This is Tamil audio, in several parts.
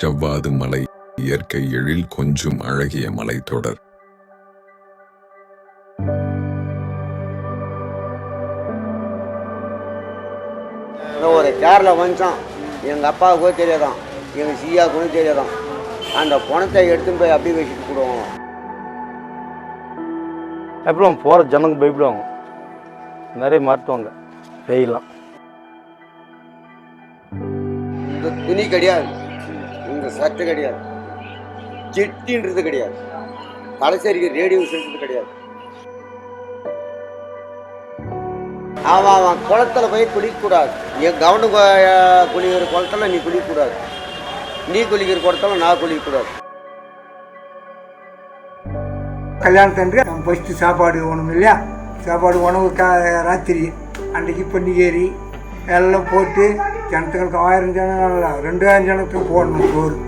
செவ்வாது மலை இயற்கை எழில் கொஞ்சும் அழகிய மலைத்தொடர் அப்புறம் ஒரு கேரளா வந்துச்சான் எங்கள் அப்பாவுக்கோ தெரியாதான். எங்கள் சியாவுக்கும் தெரியாதான். அந்த பணத்தை எடுத்துன்னு போய் அப்படியே வச்சுட்டு போடுவாங்க அப்புறம் போகிற ஜனங்க பயப்படுவாங்க. நிறைய மாட்டுவாங்க. வெயிலாம். இந்த துணி கிடையாது. இந்த சட்டை கிடையாது. ஜெட்டின்றது கிடையாது. கடைசரிக்கு ரேடியோ செஞ்சது கிடையாது. அவன் அவன் குளத்துல போய் குளிக்கக்கூடாது. என் கவனு குளிக்கிற குளத்துல நீ குளிக்கக்கூடாது. நீ குளிக்கிற குளத்துல நான் குளிக்கக்கூடாது. கல்யாணத்தன்று நம்ம ஃபஸ்ட்டு சாப்பாடு ஒன்றும் இல்லையா? சாப்பாடு உணவு கா ராத்திரி அன்றைக்கி பண்டிகேரி எல்லாம் போட்டு ஜனத்துங்களுக்கு ஆயிரம் ஜனம் இல்லை ரெண்டாயிரம் ஜனத்துக்கு போடணும் சோறு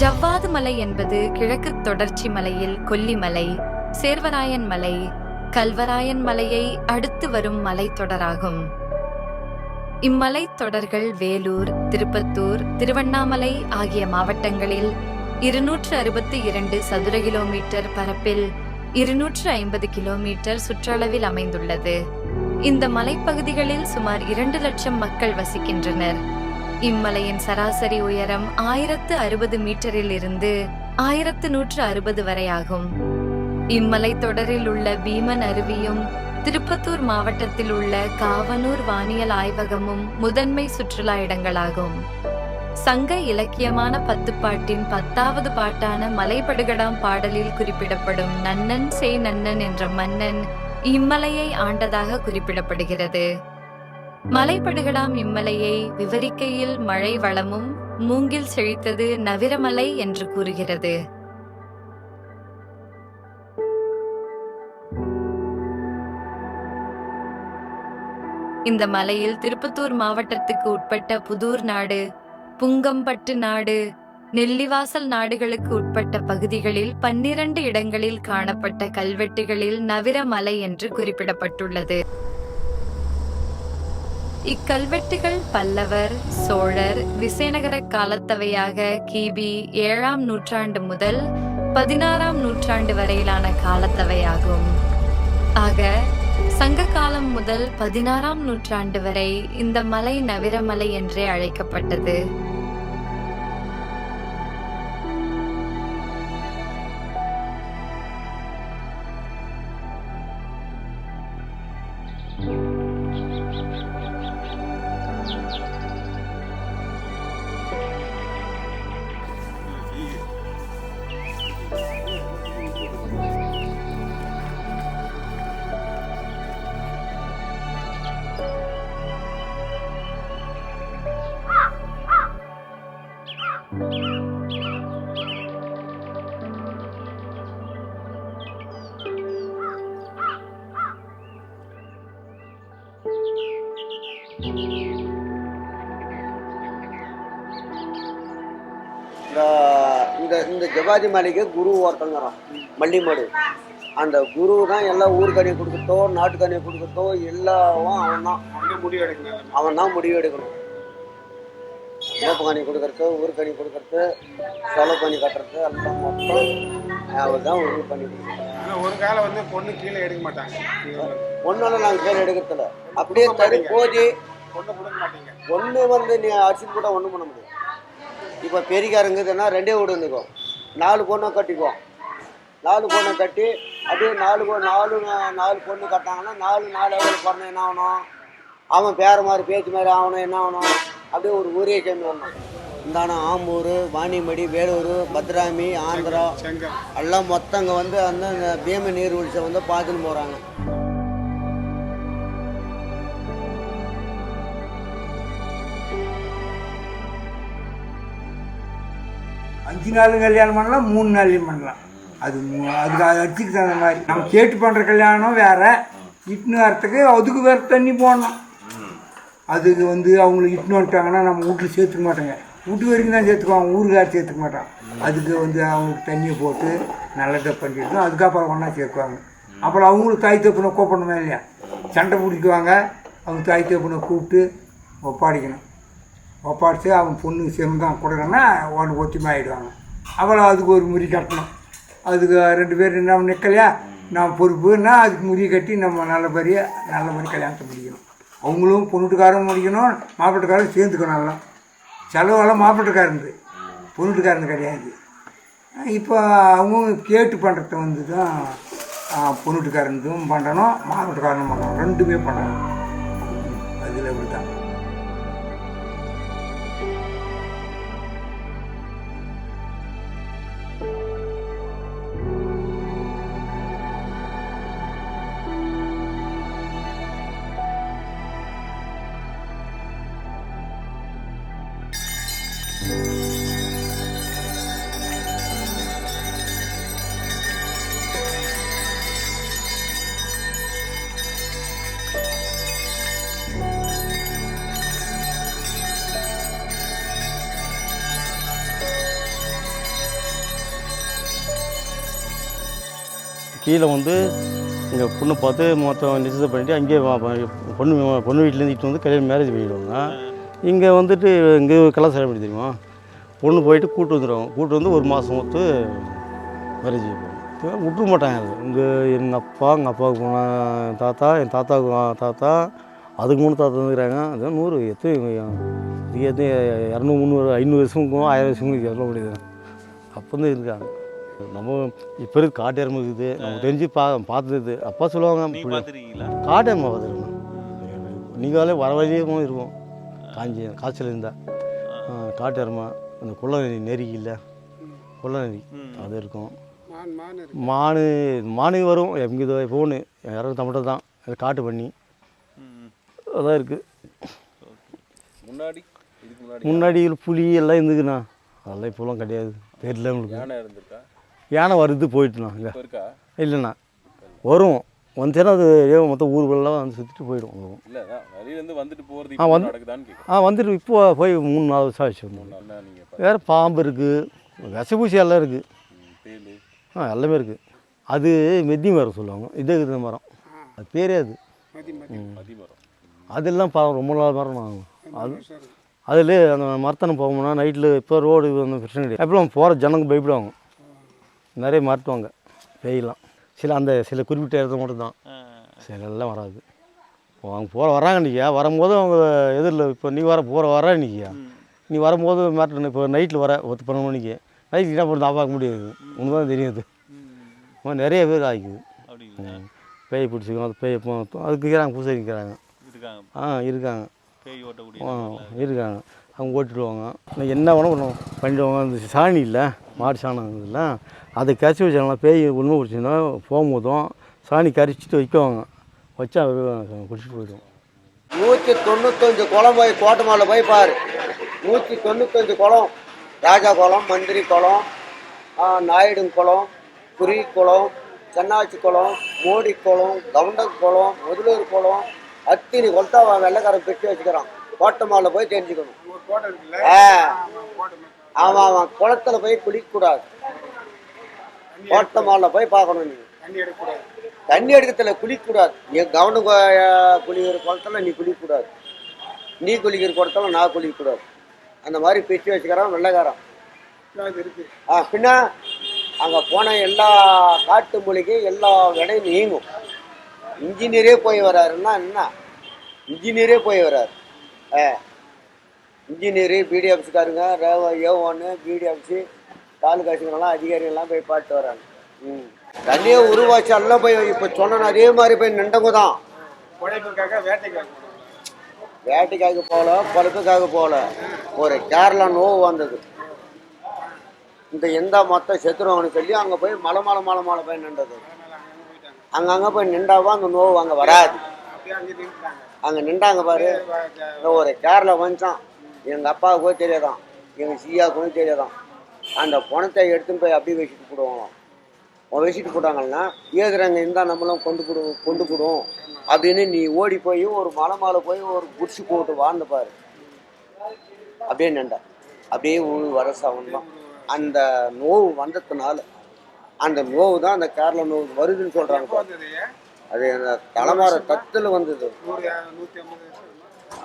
ஜவ்வாது மலை என்பது கிழக்கு தொடர்ச்சி மலையில் கொல்லிமலை சேர்வராயன் மலை கல்வராயன் மலையை அடுத்து வரும் மலைத்தொடராகும். இம்மலைத்தொடர்கள் வேலூர் திருப்பத்தூர் திருவண்ணாமலை ஆகிய மாவட்டங்களில் இருநூற்று அறுபத்தி இரண்டு சதுர கிலோமீட்டர் பரப்பில் இருநூற்று ஐம்பது கிலோமீட்டர் சுற்றளவில் அமைந்துள்ளது. இந்த மலைப்பகுதிகளில் சுமார் இரண்டு லட்சம் மக்கள் வசிக்கின்றனர். இம்மலையின் சராசரி உயரம் ஆயிரத்து அறுபது மீட்டரில் இருந்து ஆயிரத்து நூற்று அறுபது வரை ஆகும். இம்மலை தொடரில் உள்ள பீமன் அருவியும் திருப்பத்தூர் மாவட்டத்தில் உள்ள காவனூர் வானியல் ஆய்வகமும் முதன்மை சுற்றுலா இடங்களாகும். சங்க இலக்கியமான பத்துப்பாட்டின் பத்தாவது பாட்டான மலைபடுகடாம் பாடலில் குறிப்பிடப்படும் நன்னன் சே நன்னன் என்ற மன்னன் இம்மலையை ஆண்டதாக குறிப்பிடப்படுகிறது. மலைபடுகடாம் இம்மலையை விவரிக்கையில் மழை வளமும் மூங்கில் செழித்தது நவிரமலை என்று கூறுகிறது. இந்த மலையில் திருப்பத்தூர் மாவட்டத்துக்கு உட்பட்ட புதூர் நாடு புங்கம்பட்டு நாடு நெல்லிவாசல் நாடுகளுக்கு உட்பட்ட பகுதிகளில் பன்னிரண்டு இடங்களில் காணப்பட்ட கல்வெட்டுகளில் நவிரமலை என்று குறிப்பிடப்பட்டுள்ளது. இக்கல்வெட்டுகள் பல்லவர் சோழர் விசயநகர காலத்தவையாக கிபி ஏழாம் நூற்றாண்டு முதல் பதினாறாம் நூற்றாண்டு வரையிலான காலத்தவையாகும். ஆக சங்க காலம் முதல் பதினாறாம் நூற்றாண்டு வரை இந்த மலை நவிரமலை என்றே அழைக்கப்பட்டது. இந்த இந்த ஜவாதி மலைக்கு குரு ஒருத்தங்கிறான் மல்லிமடு. அந்த குரு தான் எல்லாம் ஊருக்கணி கொடுக்கறதோ நாட்டுக்கணி கொடுக்கறதோ எல்லாவும் அவன் தான் அவன் தான் முடிவு எடுக்கணும். வேப்ப கனி கொடுக்கறது ஊருக்கணி கொடுக்கறது செலவு பண்ணி கட்டுறது எல்லாம் மொத்தம் அவர் தான் உறுதி பண்ணி ஒரு காலம் வந்து பொண்ணு கீழே எடுக்க மாட்டாங்க. ஒன்னால நாங்கள் கேள்வி எடுக்கிறதில்ல. அப்படியே தறி போதி பொண்ணு வந்து நீ அரிசி கூட ஒன்றும் பண்ண முடியாது. இப்போ பெரிகாரங்குதுன்னா ரெண்டே வீடு இருந்துக்கும் நாலு பொண்ணை கட்டிக்குவோம். நாலு பொண்ணை கட்டி அப்படியே நாலு நாலு நாலு பொண்ணு கட்டாங்கன்னா நாலு நாலு எவ்வளோ பிறந்த என்ன ஆகணும்? அவன் பேர மாதிரி பேச்சு மாதிரி ஆகணும் என்ன ஆகணும்? அப்படியே ஒரு ஊரே சேர்ந்து வரணும். இந்தான ஆம்பூர் வாணிமடி வேலூர் பத்ராமி ஆந்திரா எல்லாம் மொத்தங்க வந்து அந்த பீம நீர்வீழ்ச்சியை வந்து பார்த்துன்னு போகிறாங்க அஞ்சு நாள் கல்யாணம் பண்ணலாம் மூணு நாள்லையும் பண்ணலாம். அது அதுக்கு அது தகுந்த மாதிரி. நம்ம கேட்டு பண்ணுற கல்யாணம் வேற. இட்டுன்னு வரத்துக்கு அதுக்கு வேறு தண்ணி போடணும். அதுக்கு வந்து அவங்களுக்கு இட்டுன்னு வந்துட்டாங்கன்னா நம்ம வீட்டில் சேர்த்துக்க மாட்டோங்க. வீட்டு வரைக்கும் தான் சேர்த்துக்குவாங்க ஊருக்கார் சேர்த்துக்க மாட்டான் அதுக்கு வந்து அவங்களுக்கு தண்ணியை போட்டு நல்லதை பண்ணிட்டு அதுக்கப்புறம் ஒன்றா சேர்க்குவாங்க. அப்புறம் அவங்களுக்கு தாய் தப்புனை கூப்பிடணுமே இல்லையா? சண்டை பிடிக்குவாங்க. அவங்க தாய் தப்புனை கூப்பிட்டு ஒப்பாடிக்கணும். ஒப்பாடிச்சு அவன் பொண்ணுக்கு சேர்ந்தான் கொடுக்குறேன்னா ஒன்று ஒத்துமை ஆகிடுவாங்க அவளை அதுக்கு ஒரு முறி கட்டணும். அதுக்கு ரெண்டு பேர் நம்ம நிற்கலையா நான் பொறுப்புன்னா அதுக்கு முறி கட்டி நம்ம நல்லபடியாக நல்லபடியாக கல்யாணத்தை முடிக்கணும். அவங்களும் பொண்ணுட்டுக்காரன் முடிக்கணும் மாப்பிட்டுக்காரன் சேர்ந்துக்கணும் எல்லாம் செலவெல்லாம் மாப்பிட்டுக்காரந்து பொண்ணுட்டுக்காரன் கிடையாது. இப்போ அவங்க கேட்டு பண்ணுறத வந்து தான் பொண்ணுட்டுக்காரனுக்கும் பண்ணணும் மாப்பிட்டுக்காரனும் பண்ணணும். ரெண்டுமே பண்ணணும். அதில் இப்படி தான் கீழே வந்து இங்கே பொண்ணு பார்த்து மொத்தம் நிச்சயம் பண்ணிவிட்டு அங்கேயே பொண்ணு பொண்ணு வீட்டிலேருந்து இட்டு வந்து கல்யாணம் மேரேஜ் பண்ணிவிடுவாங்க இங்கே வந்துட்டு இங்கே கலாச்சாரம் எப்படி தெரியுமா? பொண்ணு போயிட்டு கூட்டு வந்துடுவாங்க கூட்டு வந்து ஒரு மாதம் ஒத்து மேரேஜ் வைப்பாங்க விட்டுற மாட்டாங்க அது. இங்கே எங்கள் அப்பா எங்கள் அப்பாவுக்கு போன தாத்தா என் தாத்தாவுக்கு தாத்தா அதுக்கு மூணு தாத்தா வந்துக்கிறாங்க அதான் நூறு எத்தனை இது எத்தனை இரநூறு முந்நூறு ஐநூறு வருஷமுக்கும் ஆயிரம் வருஷமுக்கும் சொல்ல முடியாது அப்போ வந்து இருக்காங்க. நம்ம இப்போ இருக்கு காட்டு எருமை இருக்குது. நம்ம தெரிஞ்சு பா பார்த்தது அப்பா சொல்லுவாங்க. காட்டு எருமை பார்த்துருக்கோம் நீங்களே வர வழியும் இருக்கும். காஞ்சி காய்ச்சல் இருந்தால் காட்டு எருமை அந்த குள்ள நெறி இல்லை குள்ள நெறி அது இருக்கும். மான் மான் வரும். எங்கே ஃபோனு யாரும் தமிழ்ல தான். அது காட்டு பண்ணி. அதான் இருக்குது முன்னாடி இதுக்கு முன்னாடி முன்னாடி புலி எல்லாம் இருந்துக்குண்ணா அதெல்லாம் இப்போலாம் கிடையாது. தெரியல உங்களுக்கு. யானை வருது போயிட்டுண்ணா இருக்கா? இல்லைண்ணா. வரும். வந்துச்சுன்னா அது ஏதோ மொத்தம் ஊருக்குள்ளெல்லாம் வந்து சுற்றிட்டு போயிடும். இல்ல வெளியிலேருந்து வந்துட்டு போகிறது ஆ, வந்து- ஆ வந்துட்டு இப்போ போய் மூணு நாலு வருஷம் ஆச்சு வேறு பாம்பு இருக்குது விஷப்பூச்சி எல்லாம் இருக்குது ஆ எல்லாமே இருக்குது அது மெத்தி மரம் சொல்லுவாங்க. இது இருக்குது மரம். அது பேரே அது. அதெல்லாம் பழம் ரொம்ப நாள் மரம் ஆகும் அது அதில் அந்த மரத்தனை போகணும்னா நைட்டில் இப்போ ரோடு வந்து பிரச்சனை கிடையாது. எப்பலாம் போகிற ஜனங்க பயப்படுவாங்க. நிறைய மாட்டுவாங்க. பேயெல்லாம் சில அந்த சில குறிப்பிட்ட இடத்துல மட்டும்தான். சில எல்லாம் வராது. அவங்க போகிற வராங்க இன்றைக்கியா வரும்போது அவங்க எதிரில் இப்போ நீ வர போகிற வர இன்றைக்கியா நீ வரும்போது மாட்டணும் இப்போ நைட்டில் வர பத்து பன்னெண்டு மணிக்கு நைட்டுக்கு என்ன பண்ணி பார்க்க முடியாது. உனக்கு தான் மாதிரி நிறைய பேர் ஆகிக்குது. பேய் பிடிச்சிக்கும் அது பேய் அதுக்கு இருக்கிறாங்க பூசை இருக்காங்க. ஆ இருக்காங்க. இருக்காங்க. அவங்க ஓட்டிடுவாங்க. என்ன வேணும் பண்ணுவோம் பண்ணிடுவாங்க. அந்த சாணி இல்லை மாடு சாணம் இல்லை அதை கரைச்சி வச்சாங்களா பேய் உண்மை பிடிச்சிருந்தா போகும்போதும் சாணி கரைச்சிட்டு வைக்குவாங்க. வச்சா குடிச்சிட்டு போயிடுவோம் நூற்றி தொண்ணூத்தஞ்சு குளம் போய் கோட்டமாவில் போய் பாரு. நூற்றி தொண்ணூத்தஞ்சு குளம். ராஜா குளம் மந்திரி குளம் நாயுடு குளம் குறி குளம் சென்னாச்சி குளம் மோடி குளம் கவுண்டக் குளம் முதலூர் குளம் அத்தினி கொல்தாவா அவன் வெள்ளைக்காரன் பெட்டி வச்சுக்கிறான். கோட்டமால போய் தெரிஞ்சுக்கணும். ஒரு கோட்டை இருக்குல்ல? ஆ. கோட்டை அவன் அவன் குளத்துல போய் குளிக்கக்கூடாது. கோட்டமால போய் பார்க்கணும் நீ. தண்ணி எடுக்கத்துல குளிக்கக்கூடாது. என் கவனம் குளிக்கிற குளத்துல நீ குளிக்கக்கூடாது. நீ குளிக்கிற குளத்துல நான் குளிக்கக்கூடாது. அந்த மாதிரி பிரித்து வச்சுக்கிறான் வெள்ளைக்காரன். ஆ பின்ன அங்கே போன எல்லா காட்டு மொழிக்கு எல்லா விடையும் நீங்கும். இன்ஜினியரே போய் வராருன்னா என்ன? இன்ஜினியரே போய் வராரு. இன்ஜினியரு பிடி ஆஃபீஸுக்காருங்க ஏ ஒன்று பிடி ஆஃபீஸு தாலுக்கா ஆஃபீஸுங்கெல்லாம் அதிகாரிகள்லாம் போய் பார்த்து வராங்க. ம். தண்ணியை உருவாச்சு எல்லாம் போய் இப்போ சொன்ன அதே மாதிரி போய் நின்றவங்க தான். வேட்டைக்காக போகல பழுப்புக்காக போகல. ஒரு கேரளா நோவு வந்தது. இந்த எந்த மொத்த செத்துருவாங்கன்னு சொல்லி அங்கே போய் மலை மலை மலை மலை போய் நின்றது. அங்கங்கே போய் நின்றாவா அந்த நோவு அங்கே வராது. அங்கே நின்றாங்க பாரு. ஒரு கேரளா வந்துச்சான் எங்கள் அப்பாவுக்கோ தெரியாதான். எங்கள் சியாவுக்கும் தெரியாதான். அந்த பணத்தை எடுத்துன்னு போய் அப்படியே வச்சுட்டு போடுவாங்களாம். வச்சுட்டு போட்டாங்கன்னா ஏதுறாங்க இருந்தால் நம்மளும் கொண்டு போடுவோம் கொண்டு போடுவோம். அப்படின்னு நீ ஓடி போய் ஒரு மலை மேலே போய் ஒரு குடிச்சு போட்டு வாழ்ந்து பாரு. அப்படியே நின்றா. அப்படியே வருஷம் தான் அந்த நோவு வந்ததுனால அந்த நோவு தான் அந்த கேரளா நோவு வருதுன்னு. வந்தது அது அந்த தலைமாற தத்துல வந்தது.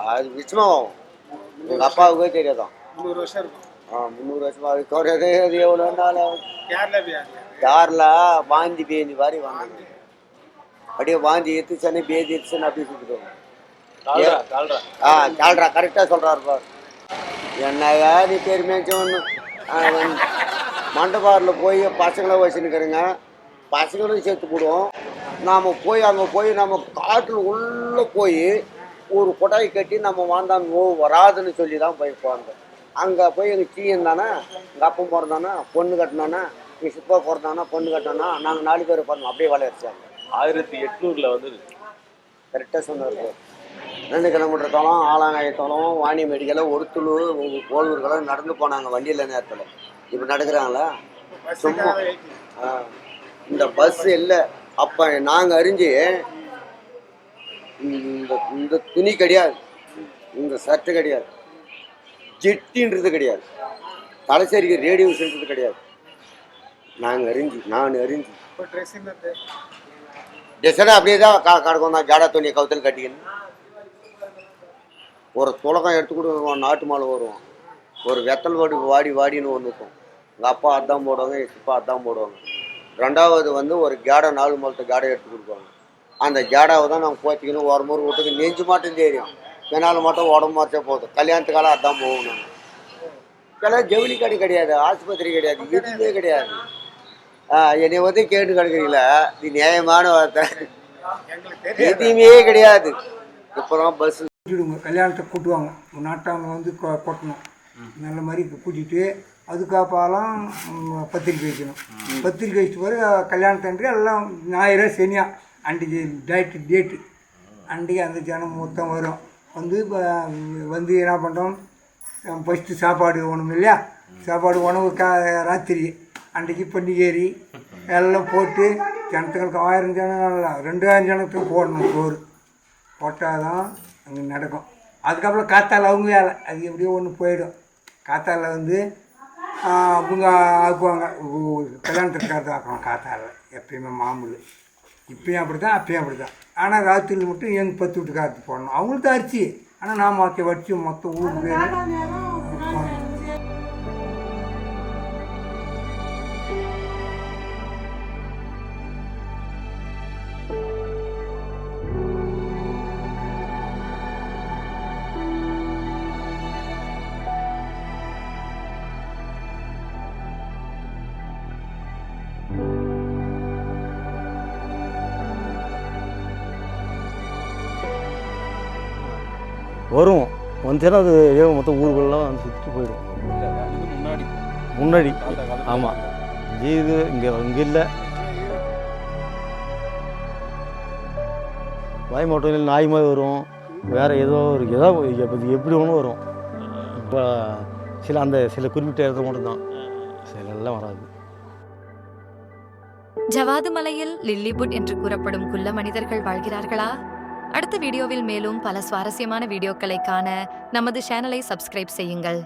அது நிச்சயமாகும் எங்கள் அப்பாவுக்கே தெரியாதான் முந்நூறு வருஷம் இருக்கும். ஆ முந்நூறு வருஷமா அது குறையாது அது எவ்வளோ நாள் கேரளா வாந்தி பேந்தி மாதிரி வாங்க அப்படியே வாந்தி எடுத்து சென்னை பேதி எடுத்துன்னு அப்படியே சுற்றிடுவாங்க ஆ கால்ரா கரெக்டாக சொல்கிறாரு பார். என்னங்க நீ பெருமையாச்சும் மண்டபாரில் போய் பசங்களை வச்சுன்னுக்கிறேங்க பசங்களும் சேர்த்து போடுவோம். நாம் போய் அங்கே போய் நம்ம காட்டில் உள்ளே போய் ஒரு கொட்டாய் கட்டி நம்ம வாழ்ந்தா நோவு வராதுன்னு சொல்லி தான் போய் போகிறோம் அங்கே போய் எங்கள் சீயன் தானே எங்கள் அப்பன் பிறந்தானா பொண்ணு கட்டினானா எங்கள் சிப்பா பிறந்தானா பொண்ணு கட்டினானா நாங்கள் நாலு பேர் பிறந்தோம். அப்படியே வளர்ச்சாங்க ஆயிரத்தி எட்நூறுல வந்தது. கரெக்டாக சொன்னார் ரெண்டு கிலோமீட்டர் தோളം ஆலாங்காய தோളം வாணி மெடிக்கல ஒருத்துழு கோல்வர்களும் நடந்து போனாங்க வண்டியில் நேரத்தில். இப்போ நடக்கிறாங்களா? சும்மா. இந்த பஸ் இல்லை. அப்போ நாங்கள் அறிஞ்சு இந்த இந்த துணி கிடையாது. இந்த சட்டை கிடையாது. ஜெட்டின்றது கிடையாது. தலைச்சேரிக்கு ரேடியோஸ்ன்றது கிடையாது. நாங்கள் அறிஞ்சு நான் அறிஞ்சு. இப்போ ட்ரெஸ் என்னது டெசனா அப்படியே தான் கா கிடக்கும் தான் ஜாடா துணியை கவுத்தில் கட்டிக்கணும். ஒரு துலகம் எடுத்து கூட வருவான் நாட்டு மாலை வருவான். ஒரு வெத்தல் வாடி வாடி வாடின்னு ஒன்று இருக்கும். எங்கள் அப்பா அதான் போடுவாங்க எங்கள் சிப்பா அதான் போடுவாங்க. ரெண்டாவது வந்து ஒரு கேடை நாலு மாலத்தை கேடை எடுத்து கொடுப்பாங்க. அந்த கேடாவை தான் நாங்கள் போத்திக்கணும் ஒரு முறை வீட்டுக்கு நெஞ்சு மட்டும் தெரியும். பின்னால் மட்டும் உடம்பு மாற்றே போதும். கல்யாணத்துக்கால அதான் போவோம் நாங்கள் இப்போல்லாம் ஜவுளி கடை கிடையாது ஆஸ்பத்திரி கிடையாது எதுவுமே கிடையாது. ஆ, என்னை வந்து கேட்டு கிடக்குறீங்களா இது நியாயமான வார்த்தை. எதுவுமே கிடையாது. இப்போதான் பஸ் கல்யாணத்தை கூட்டுவாங்க. நாட்டாங்க வந்து கொட்டணும். நல்ல மாதிரி கூட்டிட்டு அதுக்கப்புறம் பத்திரிக்கை வைக்கணும். பத்திரிக்கை வச்சுட்டு பிறகு கல்யாணத்தன்று எல்லாம் ஞாயிறு சனியா அன்றைக்கி டேட்டு டேட்டு அன்றைக்கி அந்த ஜனம் மொத்தம் வரும். வந்து இப்போ வந்து என்ன பண்ணுறோம் ஃபஸ்ட்டு சாப்பாடு ஒன்றும் இல்லையா? சாப்பாடு உணவு கா ராத்திரி. அன்றைக்கி பண்டிகேரி எல்லாம் போட்டு ஜனத்துங்களுக்கு ஆயிரம் ஜனம் ரெண்டாயிரம் ஜனத்துக்கு போடணும் சோறு போட்டால் தான் அங்கே நடக்கும். அதுக்கப்புறம் காத்தால் அவங்க வேலை. அது எப்படியோ ஒன்று போயிடும். காத்தால் வந்து அவங்க ஆக்குவாங்க கல்யாணத்துக்கு கல்யாணத்துக்காரது ஆக்குவாங்க காத்தால எப்பயுமே மாமூல். இப்பயும் அப்படி தான் அப்பயும் அப்படி தான் ஆனால் ராத்திரியில் மட்டும் எங்கள் பத்து வீட்டுக்காரத்து போடணும்? அவங்களுக்கு அரிசி. ஆனால் நாம் ஆக்கி வச்சு மொத்தம் ஊருக்கு வரும். வந்துச்சுன்னா அது ஏதோ மொத்தம் ஊருக்குள்ளலாம் வந்து சுற்றிட்டு போயிடும். முன்னாடி. முன்னாடி ஆமாம் இது இங்கே இங்கே இல்லை. வாய் இல்லை நாய் மாதிரி வரும். வேறு ஏதோ ஒரு ஏதோ எப்படி எப்படி ஒன்று வரும். இப்போ சில அந்த சில குறிப்பிட்ட இடத்துல மட்டும்தான். சில எல்லாம் வராது. ஜவாது மலையில் லில்லிபுட் என்று கூறப்படும் குள்ள மனிதர்கள் வாழ்கிறார்களா? அடுத்த வீடியோவில் மேலும் பல சுவாரஸ்யமான வீடியோக்களை காண நமது சேனலை சப்ஸ்கிரைப் செய்யுங்கள்.